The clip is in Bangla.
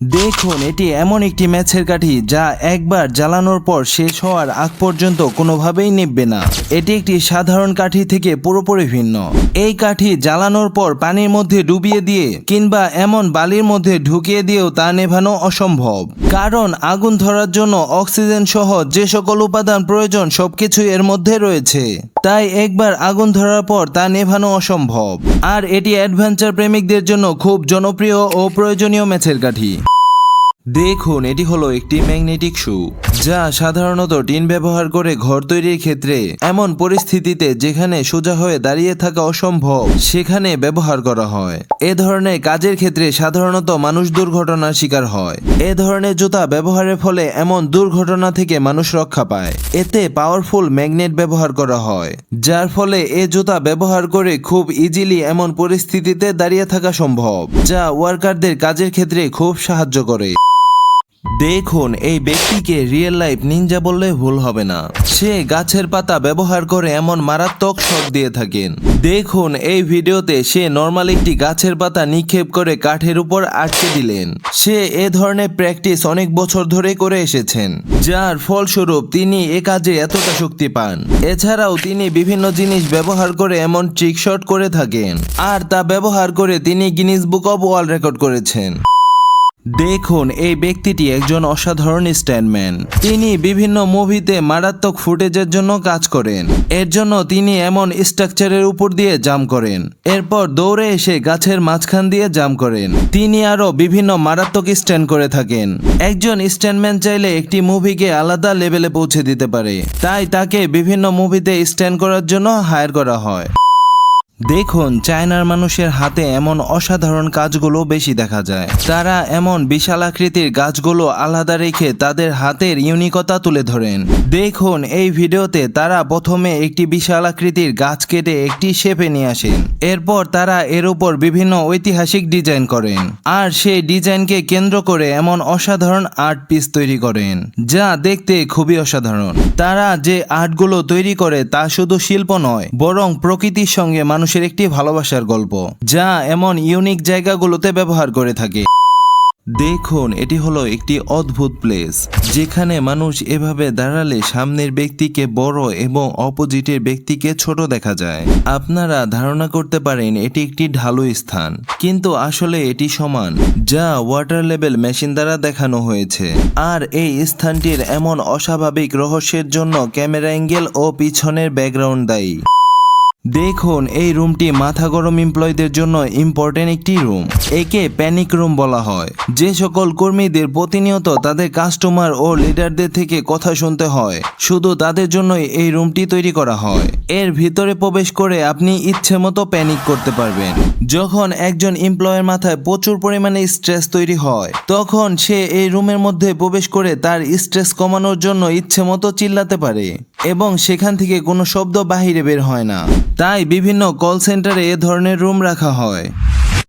দেখুন, এটি এমন একটি ম্যাচের কাঠি যা একবার জ্বালানোর পর শেষ হওয়ার আগ পর্যন্ত কোনোভাবেই নিববে না। এটি একটি সাধারণ কাঠি থেকে পুরোপুরি ভিন্ন। এই কাঠি জ্বালানোর পর পানির মধ্যে ডুবিয়ে দিয়ে কিংবা এমন বালির মধ্যে ঢুকিয়ে দিয়েও তা নেভানো অসম্ভব। কারণ, আগুন ধরার জন্য অক্সিজেন সহ যে সকল উপাদান প্রয়োজন, সবকিছুই এর মধ্যে রয়েছে। তাই একবার আগুন ধরার পর তা নেভানো অসম্ভব। আর এটি অ্যাডভেঞ্চার প্রেমিকদের জন্য খুব জনপ্রিয় ও প্রয়োজনীয় ম্যাচের কাঠি। দেখুন, এটি হলো একটি ম্যাগনেটিক শু, যা সাধারণত টিন ব্যবহার করে ঘর তৈরির ক্ষেত্রে এমন পরিস্থিতিতে যেখানে সোজা হয়ে দাঁড়িয়ে থাকা অসম্ভব, সেখানে ব্যবহার করা হয়। এ ধরনের কাজের ক্ষেত্রে সাধারণত মানুষ দুর্ঘটনার শিকার হয়। এ ধরনের জুতা ব্যবহারের ফলে এমন দুর্ঘটনা থেকে মানুষ রক্ষা পায়। এতে পাওয়ারফুল ম্যাগনেট ব্যবহার করা হয়, যার ফলে এ জুতা ব্যবহার করে খুব ইজিলি এমন পরিস্থিতিতে দাঁড়িয়ে থাকা সম্ভব, যা ওয়ার্কারদের কাজের ক্ষেত্রে খুব সাহায্য করে। দেখুন, এই ব্যক্তিকে রিয়েল লাইফ নিনজা বললে ভুল হবে না। সে গাছের পাতা ব্যবহার করে এমন মারাত্মক শক দিয়ে থাকেন। দেখুন, এই ভিডিওতে সে নর্মাল একটি গাছের পাতা নিক্ষেপ করে কাঠের উপর আটকে দিলেন। সে এ ধরনের প্র্যাকটিস অনেক বছর ধরে করে এসেছেন। যার ফলস্বরূপ তিনি এ কাজে এতটা শক্তি পান। এছাড়াও তিনি বিভিন্ন জিনিস ব্যবহার করে এমন ট্রিক শট করে থাকেন। আর তা ব্যবহার করে তিনি Guinness book of world record করেছেন। দেখুন, এই ব্যক্তিটি একজন অসাধারণ স্ট্যান্ডম্যান। তিনি বিভিন্ন মুভিতে মারাত্মক ফুটেজের জন্য কাজ করেন। এর জন্য তিনি এমন স্ট্রাকচারের উপর দিয়ে জাম করেন। এরপর দৌড়ে এসে গাছের মাঝখান দিয়ে জাম করেন। তিনি আরও বিভিন্ন মারাত্মক স্ট্যান্ড করে থাকেন। একজন স্ট্যান্ডম্যান চাইলে একটি মুভিকে আলাদা লেভেলে পৌঁছে দিতে পারে। তাই তাকে বিভিন্ন মুভিতে স্ট্যান্ড করার জন্য হায়ার করা হয়। দেখুন, চায়নার মানুষের হাতে এমন অসাধারণ কাজগুলো বেশি দেখা যায়। তারা এমন বিশাল আকৃতির গাছগুলো আলাদা রেখে তাদের হাতের ইউনিকতা তুলে ধরেন। দেখুন, এই ভিডিওতে তারা প্রথমে একটি বিশাল আকৃতির গাছ কেটে একটি শেপে নিয়ে আসেন। এরপর তারা এর উপর বিভিন্ন ঐতিহাসিক ডিজাইন করেন আর সেই ডিজাইনকে কেন্দ্র করে এমন অসাধারণ আর্ট পিস তৈরি করেন, যা দেখতে খুবই অসাধারণ। তারা যে আর্টগুলো তৈরি করে তা শুধু শিল্প নয়, বরং প্রকৃতির সঙ্গে মানুষের একটি ভালোবাসার গল্প, যা এমন ইউনিক জায়গাগুলোতে ব্যবহার করে থাকে। দেখুন, এটি হলো একটি অদ্ভুত প্লেস যেখানে মানুষ এভাবে দাঁড়ালে সামনের ব্যক্তিকে বড় এবং অপোজিটের ব্যক্তিকে ছোট দেখা যায়। আপনারা ধারণা করতে পারেন, এটি একটি ঢালু স্থান, কিন্তু আসলে এটি সমান, যা ওয়াটার লেভেল মেশিন দ্বারা দেখানো হয়েছে। আর এই স্থানটির এমন অস্বাভাবিক রহস্যের জন্য ক্যামেরা অ্যাঙ্গেল ও পিছনের ব্যাকগ্রাউন্ড দায়ী। দেখুন, এই রুমটি মাথা গরম এমপ্লয়ীদের জন্য ইম্পর্টেন্ট একটি রুম একে প্যানিক রুম বলা হয়। যে সকল কর্মীদের প্রতিনিয়ত তাদের কাস্টমার ও লিডারদের থেকে কথা শুনতে হয়, শুধু তাদের জন্যই এই রুমটি তৈরি করা হয়। এর ভিতরে প্রবেশ করে আপনি ইচ্ছে মতো প্যানিক করতে পারবেন। যখন একজন এমপ্লয়ের মাথায় প্রচুর পরিমাণে স্ট্রেস তৈরি হয়, তখন সে এই রুমের মধ্যে প্রবেশ করে তার স্ট্রেস কমানোর জন্য ইচ্ছে মতো চিল্লাতে পারে এবং সেখান থেকে কোনো শব্দ বাহিরে বের হয় না। তাই বিভিন্ন কল সেন্টারে এ ধরনের রুম রাখা হয়।